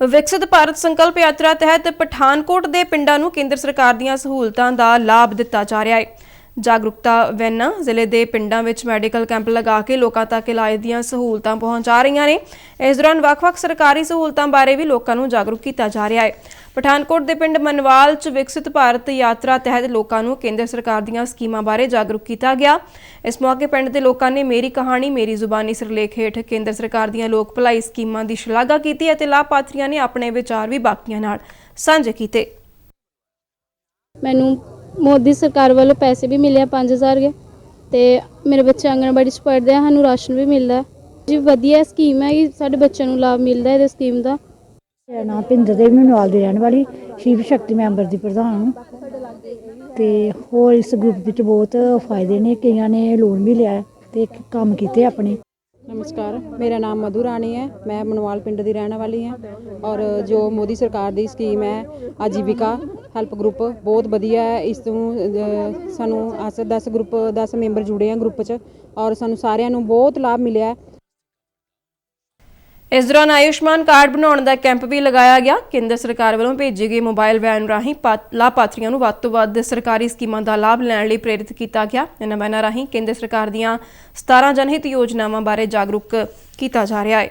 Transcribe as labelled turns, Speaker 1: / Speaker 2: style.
Speaker 1: ਵਿਕਸਿਤ ਭਾਰਤ ਸੰਕਲਪ ਯਾਤਰਾ ਤਹਿਤ ਪਠਾਨਕੋਟ ਦੇ ਪਿੰਡਾਂ ਨੂੰ ਕੇਂਦਰ ਸਰਕਾਰ ਦੀਆਂ ਸਹੂਲਤਾਂ ਦਾ ਲਾਭ ਦਿੱਤਾ ਜਾ ਰਿਹਾ ਹੈ। ਜਾਗਰੂਕਤਾ ਵੈਨਾਂ ਜ਼ਿਲ੍ਹੇ ਦੇ ਪਿੰਡਾਂ ਵਿੱਚ ਮੈਡੀਕਲ ਕੈਂਪ ਲਗਾ ਕੇ ਲੋਕਾਂ ਤੱਕ ਇਲਾਜ ਦੀਆਂ ਸਹੂਲਤਾਂ ਪਹੁੰਚਾ ਰਹੀਆਂ ਨੇ। ਇਸ ਦੌਰਾਨ ਵੱਖ-ਵੱਖ ਸਰਕਾਰੀ ਸਹੂਲਤਾਂ ਬਾਰੇ ਵੀ ਲੋਕਾਂ ਨੂੰ ਜਾਗਰੂਕ ਕੀਤਾ ਜਾ ਰਿਹਾ ਹੈ। ਪਠਾਨਕੋਟ ਦੇ ਪਿੰਡ ਮਨਵਾਲ 'ਚ ਵਿਕਸਿਤ ਭਾਰਤ ਯਾਤਰਾ ਤਹਿਤ ਲੋਕਾਂ ਨੂੰ ਕੇਂਦਰ ਸਰਕਾਰ ਦੀਆਂ ਸਕੀਮਾਂ ਬਾਰੇ ਜਾਗਰੂਕ ਕੀਤਾ ਗਿਆ। ਇਸ ਮੌਕੇ ਪਿੰਡ ਦੇ ਲੋਕਾਂ ਨੇ ਮੇਰੀ ਕਹਾਣੀ, ਮੇਰੀ ਜ਼ੁਬਾਨੀ ਸਿਰਲੇਖ ਹੇਠ ਕੇਂਦਰ ਸਰਕਾਰ ਦੀਆਂ ਲੋਕ ਭਲਾਈ ਸਕੀਮਾਂ ਦੀ ਸ਼ਲਾਘਾ ਕੀਤੀ ਅਤੇ ਲਾਭਪਾਤਰੀਆਂ ਨੇ ਆਪਣੇ ਵਿਚਾਰ ਵੀ ਬਾਕੀਆਂ ਨਾਲ ਸਾਂਝੇ ਕੀਤੇ।
Speaker 2: ਮੈਨੂੰ ਮੋਦੀ ਸਰਕਾਰ ਵੱਲੋਂ ਪੈਸੇ ਵੀ ਮਿਲਿਆ ਆ 5000 ਦੇ ਤੇ ਮੇਰੇ ਬੱਚੇ ਆਂਗਣਵਾੜੀ ਚ ਪੜ੍ਹਦੇ ਆ, ਸਾਨੂੰ ਰਾਸ਼ਨ ਵੀ ਮਿਲਦਾ ਜੀ ਵਧੀਆ ਸਕੀਮ ਹੈ ਕਿ ਸਾਡੇ ਬੱਚਿਆਂ ਨੂੰ ਲਾਭ ਮਿਲਦਾ ਇਹਦੇ ਸਕੀਮ ਦਾ।
Speaker 3: ਮੇਰਾ ਨਾਮ ਭਿੰਦਰ ਦੇਵੀ ਮਨਵਾਲ ਦੀ ਰਹਿਣ ਵਾਲੀ, ਸ਼ਿਵ ਸ਼ਕਤੀ ਮੈਂਬਰ ਦੀ ਪ੍ਰਧਾਨ ਹਾਂ। ਤੇ ਹੋਰ ਇਸ ਗਰੁੱਪ ਵਿੱਚ ਬਹੁਤ ਫਾਇਦੇ ਨੇ, ਕਈਆਂ ਨੇ ਲੋਨ ਵੀ ਲਿਆ ਹੈ ਤੇ ਕੰਮ ਕੀਤੇ ਆਪਣੇ।
Speaker 4: ਨਮਸਕਾਰ। ਮੇਰਾ ਨਾਮ ਮਧੂ ਰਾਣੀ ਹੈ। ਮੈਂ ਮਨਵਾਲ ਪਿੰਡ ਦੀ ਰਹਿਣ ਵਾਲੀ ਹਾਂ ਔਰ ਜੋ ਮੋਦੀ ਸਰਕਾਰ ਦੀ ਸਕੀਮ ਹੈ, ਆਜੀਵਿਕਾ ਹੈਲਪ ਗਰੁੱਪ, ਬਹੁਤ ਵਧੀਆ ਹੈ। ਇਸ ਤੋਂ ਸਾਨੂੰ ਅਸ 10 ਗਰੁੱਪ 10 ਮੈਂਬਰ ਜੁੜੇ ਆ ਗਰੁੱਪ 'ਚ ਔਰ ਸਾਨੂੰ ਸਾਰਿਆਂ ਨੂੰ ਬਹੁਤ ਲਾਭ ਮਿਲਿਆ
Speaker 1: ਇਸ ਦੌਰਾਨ ਆਯੁਸ਼ਮਾਨ ਕਾਰਡ ਬਣਾਉਣ ਦਾ ਕੈਂਪ ਵੀ ਲਗਾਇਆ ਗਿਆ। ਕੇਂਦਰ ਸਰਕਾਰ ਵੱਲੋਂ ਭੇਜੀ ਗਈ ਮੋਬਾਈਲ ਵੈਨ ਰਾਹੀਂ ਪਾ- ਲਾਭਪਾਤਰੀਆਂ ਨੂੰ ਵੱਧ ਤੋਂ ਵੱਧ ਸਰਕਾਰੀ ਸਕੀਮਾਂ ਦਾ ਲਾਭ ਲੈਣ ਲਈ ਪ੍ਰੇਰਿਤ ਕੀਤਾ ਗਿਆ। ਇਹਨਾਂ ਵੈਨਾਂ ਰਾਹੀਂ ਕੇਂਦਰ ਸਰਕਾਰ ਦੀਆਂ 17 ਜਨਹਿਤ ਯੋਜਨਾਵਾਂ ਬਾਰੇ ਜਾਗਰੂਕ ਕੀਤਾ ਜਾ ਰਿਹਾ ਹੈ।